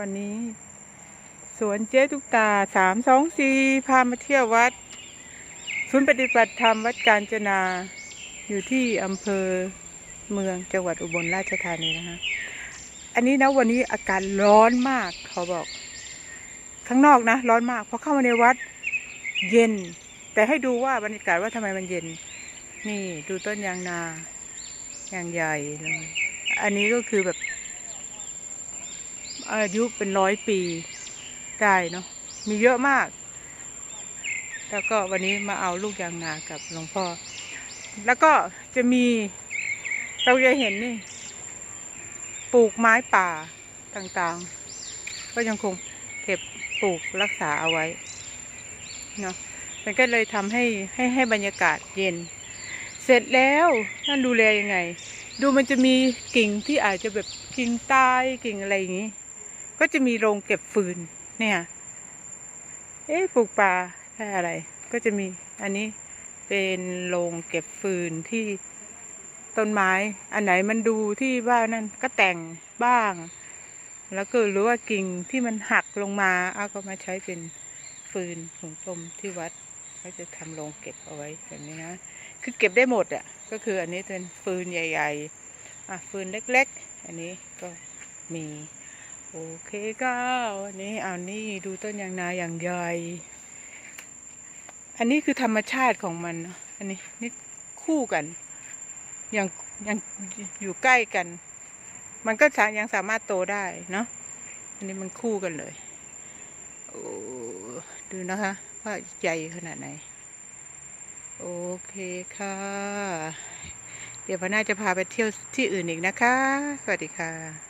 วันนี้ สวนเจ๊ตุกตาสามสองสี่พามาเที่ยววัดศูนย์ปฏิบัติธรรมวัดกาญจนา อยู่ที่อำเภอเมืองจังหวัดอุบลราชธานีนะคะอันนี้นะวันนี้อากาศร้อนมากเขาบอก ข้างนอกนะ ร้อนมากพอเข้ามาในวัดเย็น แต่ให้ดูว่าบรรยากาศว่าทำไมมันเย็น นี่ดูต้นยางนา ยางใหญ่เลย อันนี้ก็คือแบบ อายุเป็นร้อยปีได้เนาะมีเยอะมาก แล้วก็วันนี้มาเอาลูกยางนากับหลวงพ่อ แล้วก็จะมีเราจะเห็นนี่ ปลูกไม้ป่าต่างๆ ก็ยังคงเก็บปลูกรักษาเอาไว้เนาะมันก็เลยทำให้ให้ให้บรรยากาศเย็น เสร็จแล้วท่านดูแลยังไง ดูมันจะมีกิ่งที่อาจจะแบบกิ่งตายกิ่งอะไรอย่างนี้ ก็จะมีโรงเก็บฟืนเนี่ย เอ๊ะปลูกป่าได้อะไร ก็จะมีอันนี้เป็นโรงเก็บฟืนที่ต้นไม้ อันไหนมันดูที่ว่านั่นก็แต่งบ้าง แล้วก็หรือว่ากิ่งที่มันหักลงมาเอาก็มาใช้เป็นฟืนหุงต้มที่วัดเขาจะทำโรงเก็บเอาไว้แบบนี้นะ คือเก็บได้หมดอะ ก็คืออันนี้เป็นฟืนใหญ่ ๆ อะฟืนเล็ก ๆ อันนี้ก็มี โอเคก็วันนี้เอานี่ดูต้นยางนาอย่างใหญ่ อันนี้คือธรรมชาติของมันเนอะอันนี้นี่คู่กันยังยังอยู่ใกล้กัน มันก็ยังสามารถโตได้เนาะอันนี้มันคู่กันเลยโอ้ดูนะคะว่าใหญ่ขนาดไหน โอเคค่ะ เดี๋ยวพน่าจะพาไปเที่ยวที่อื่นอีกนะคะ สวัสดีค่ะ